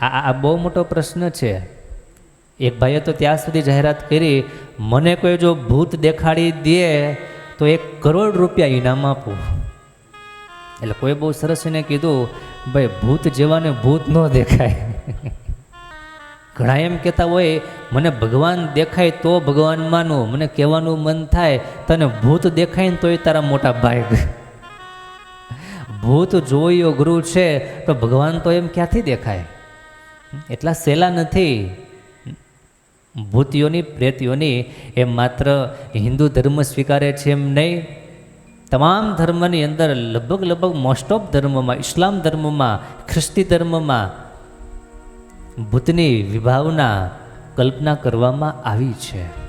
આ આ- બહુ મોટો પ્રશ્ન છે. એક ભાઈએ તો ત્યાં સુધી જાહેરાત કરી, મને કોઈ જો ભૂત દેખાડી દે, તો એક કરોડ રૂપિયા ઇનામ આપું. એટલે કોઈ બહુ સરસ એને કીધું, ભાઈ, ભૂત જેવાને ભૂત ન દેખાય. ઘણા એમ કહેતા હોય, મને ભગવાન દેખાય તો ભગવાન માનું, મને કહેવાનું મન થાય, તને ભૂત દેખાય ને તોય તારા મોટા ભાઈ ભૂત જોયો, ગુરુ છે, તો ભગવાન તો એમ ક્યાંથી દેખાય? એટલા સહેલા નથી. ભૂતિઓની, પ્રેતીઓની એ માત્ર હિન્દુ ધર્મ સ્વીકારે છે એમ નહીં. તમામ ધર્મની અંદર લગભગ લગભગ મોસ્ટ ઓફ ધર્મમાં, ઇસ્લામ ધર્મમાં, ખ્રિસ્તી ધર્મમાં ભૂતની વિભાવના કલ્પના કરવામાં આવી છે.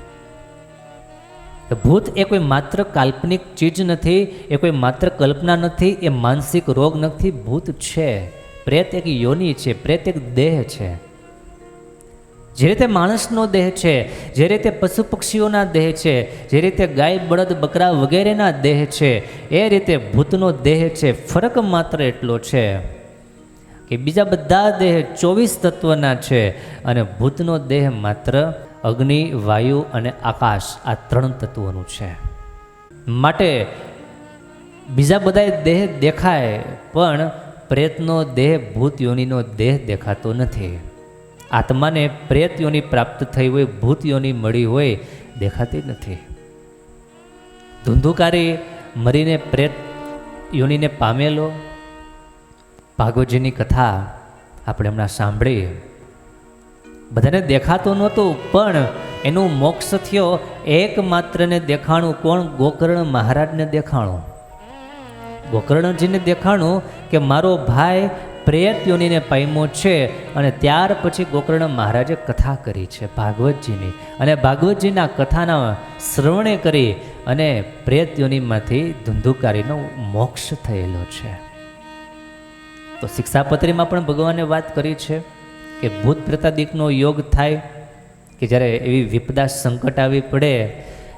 ભૂત એ કોઈ માત્ર કાલ્પનિક ચીજ નથી, એ કોઈ માત્ર કલ્પના નથી, એ માનસિક રોગ નથી, ભૂત છે. પ્રેત એક યોની છે પ્રેત એક દેહ છે. જે રીતે માણસનો દેહ છે, જે રીતે પશુ પક્ષીઓના દેહ છે, જે રીતે ગાય, બળદ, બકરા વગેરેના દેહ છે, એ રીતે ભૂતનો દેહ છે, ફરક માત્ર એટલો છે કે બીજા બધા દેહ ચોવીસ તત્વના છે અને ભૂતનો દેહ માત્ર અગ્નિ, વાયુ અને આકાશ આ ત્રણ તત્વોનું છે. માટે બીજા બધા દેહ દેખાય, પણ પ્રેતનો દેહ ભૂત યોનિનો દેહ દેખાતો નથી. આત્માને પ્રેત યોની પ્રાપ્ત થઈ હોય ભૂત યોની મળી હોય, દેખાતી નથી. ધુંધુકારી મરીને પ્રેત યોનીને પામેલો. ભાગવતજીની કથા આપણે હમણાં સાંભળી. બધાને દેખાતું નહોતું, પણ એનું મોક્ષ થયો. એકમાત્રને દેખાણું કોણ? ગોકર્ણ મહારાજને દેખાણું. ગોકર્ણજીને દેખાણું કે મારો ભાઈ પ્રેત યોનીને પામ્યો છે અને ત્યાર પછી ગોકર્ણ મહારાજે કથા કરી છે ભાગવતજીની. અને ભાગવતજીના કથાના શ્રવણે કરી અને પ્રેતયોનીમાંથી ધુંધુકારીનો મોક્ષ થયેલો છે. તો શિક્ષાપત્રીમાં પણ ભગવાને વાત કરી છે કે ભૂત પ્રતાદિકનો યોગ થાય, કે જ્યારે એવી વિપદા સંકટ આવી પડે,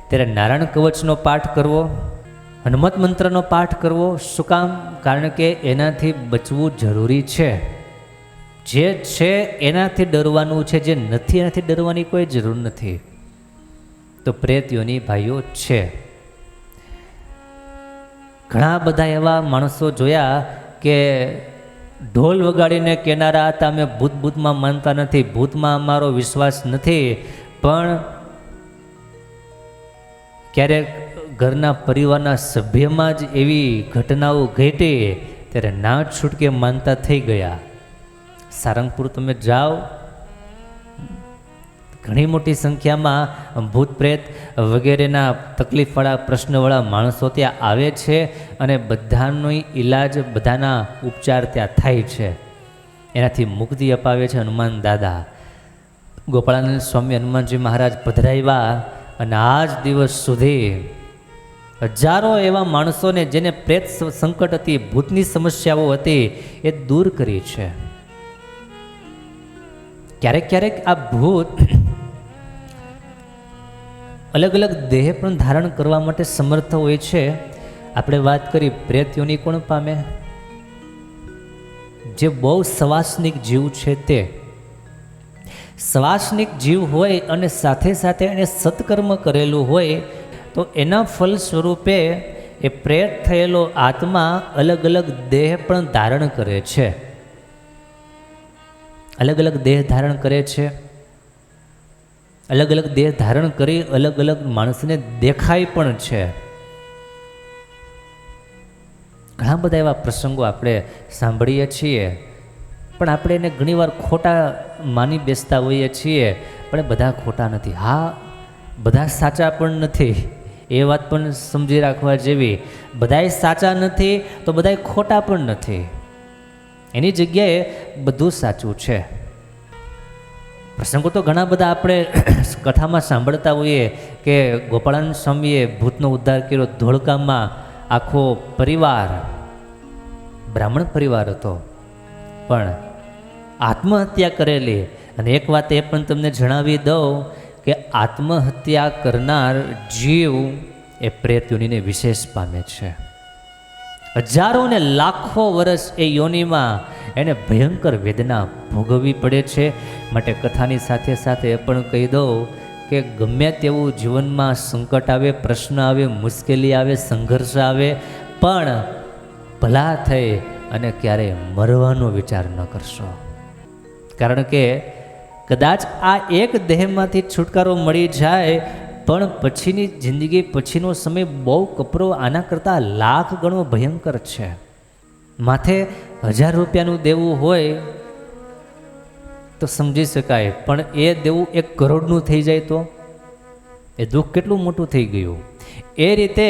ત્યારે નારાયણ કવચનો પાઠ કરવો હનુમત મંત્રનો પાઠ કરવો શું કામ? કારણ કે એનાથી બચવું જરૂરી છે. જે છે એનાથી ડરવાનું છે, જે નથી એનાથી ડરવાની કોઈ જરૂર નથી. તો પ્રેતીઓની ભાઈઓ છે. ઘણા બધા એવા માણસો જોયા કે ઢોલ વગાડીને કેનારા હતા, અમે ભૂત ભૂતમાં માનતા નથી, ભૂતમાં અમારો વિશ્વાસ નથી. પણ ક્યારેક ઘરના પરિવારના સભ્યમાં જ એવી ઘટનાઓ ઘટી ત્યારે ના છૂટકે માનતા થઈ ગયા. સારંગપુર તમે જાઓ. ઘણી મોટી સંખ્યામાં ભૂત પ્રેત વગેરેના તકલીફવાળા પ્રશ્નવાળા માણસો ત્યાં આવે છે અને બધાનો ઈલાજ બધાના ઉપચાર ત્યાં થાય છે. એનાથી મુક્તિ અપાવે છે હનુમાન દાદા. ગોપાળાનંદ સ્વામી હનુમાનજી મહારાજ પધરાવ્યા અને આજ દિવસ સુધી હજારો એવા માણસોને જેને પ્રેત સંકટ હતી, ભૂતની સમસ્યાઓ હતી, એ દૂર કરી છે. ક્યારેક ક્યારેક આ ભૂત અલગ અલગ દેહ પણ ધારણ કરવા માટે સમર્થ હોય છે. આપણે વાત કરી પ્રેત યોની કોણ પામે? જે બહુ સવાસનિક જીવ છે તે. સવાસનિક જીવ હોય અને સાથે સાથે એને સત્કર્મ કરેલું હોય તો એના ફલ સ્વરૂપે એ પ્રેત થયેલો આત્મા અલગ અલગ દેહ પણ ધારણ કરે છે. અલગ અલગ દેહ ધારણ કરે છે. અલગ અલગ દેહ ધારણ કરી અલગ અલગ માણસને દેખાય પણ છે. ઘણા બધા એવા પ્રસંગો આપણે સાંભળીએ છીએ. પણ આપણે એને ઘણીવાર ખોટા માની બેસતા હોઈએ છીએ. પણ બધા ખોટા નથી. હા, બધા સાચા પણ નથી. એ વાત પણ સમજી રાખવા જેવી. બધાય સાચા નથી, તો બધાય ખોટા પણ નથી. એની જગ્યાએ બધું સાચું છે. પ્રસંગો તો ઘણા બધા આપણે કથામાં સાંભળતા હોઈએ કે ગોપાળાનંદ સ્વામીએ ભૂતનો ઉદ્ધાર કર્યો ધોળકામાં આખો પરિવાર, બ્રાહ્મણ પરિવાર હતો. પણ આત્મહત્યા કરેલી. અને એક વાત એ પણ તમને જણાવી દઉં કે આત્મહત્યા કરનાર જીવ એ પ્રેત યોનિને વિશેષ પામે છે. હજારો ને લાખો વર્ષ એ યોનિમાં એને ભયંકર વેદના ભોગવવી પડે છે. માટે કથાની સાથે સાથે એ પણ કહી દઉં કે ગમે તેવું જીવનમાં સંકટ આવે, પ્રશ્ન આવે, મુશ્કેલી આવે, સંઘર્ષ આવે, પણ ભલા થઈ અને ક્યારેય મરવાનો વિચાર ન કરશો. કારણ કે કદાચ આ એક દેહમાંથી છુટકારો મળી જાય, પણ પછીની જિંદગી, પછીનો સમય બહુ કપરો, આના કરતાં લાખ ગણો ભયંકર છે. માથે હજાર રૂપિયાનું દેવું હોય તો સમજી શકાય, પણ એ દેવું એક કરોડનું થઈ જાય તો? એ દુઃખ કેટલું મોટું થઈ ગયું? એ રીતે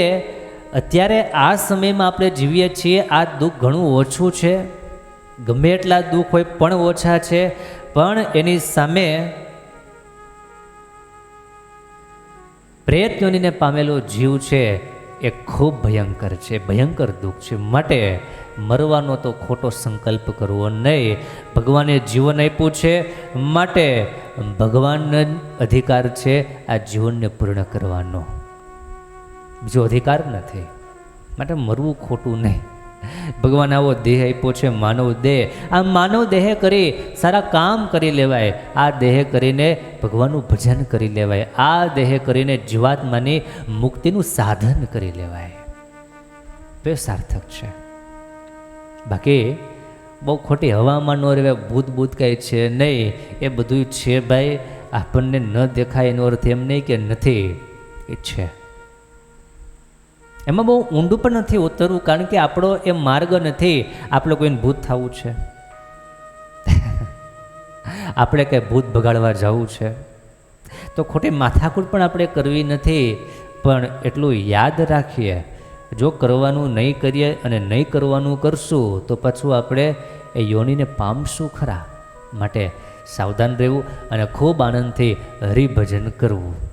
અત્યારે આ સમયમાં આપણે જીવીએ છીએ, આ દુઃખ ઘણું ઓછું છે. ગમે એટલા દુઃખ હોય પણ ઓછા છે. પણ એની સામે પ્રયત્નોનીને પામેલો જીવ છે એ ખૂબ ભયંકર છે, ભયંકર દુઃખ છે. માટે મરવાનો તો ખોટો સંકલ્પ કરવો નહીં. ભગવાને જીવન આપ્યું છે, માટે ભગવાનનો અધિકાર છે આ જીવનને પૂર્ણ કરવાનો. બીજો અધિકાર નથી. માટે મરવું ખોટું નહીં. ભગવાન આવો દેહ આપ્યો છે, માનવ દેહ. આ માનવ દેહ કરી સારા કામ કરી લેવાય. આ દેહ કરીને ભગવાનનું ભજન કરી લેવાય. આ દેહ કરીને જીવાત્માની મુક્તિનું સાધન કરી લેવાય. બે સાર્થક છે. બાકી બહુ ખોટી હવામાં ન રહેવાય, ભૂત ભૂત કાંઈ છે નહીં. એ બધું છે ભાઈ. આપણને ન દેખાય એનો અર્થ એમ નહીં કે નથી. એ છે. એમાં બહુ ઊંડું પણ નથી ઉતરવું, કારણ કે આપણો એ માર્ગ નથી. આપણે કોઈને ભૂત થવું છે. આપણે કંઈ ભૂત ભગાડવા જવું છે. તો ખોટી માથાકૂટ પણ આપણે કરવી નથી. પણ એટલું યાદ રાખીએ, જો કરવાનું નહીં કરીએ અને નહીં કરવાનું કરશું, તો પાછું આપણે એ યોનિને પામશું ખરા. માટે સાવધાન રહેવું અને ખૂબ આનંદથી હરિભજન કરવું.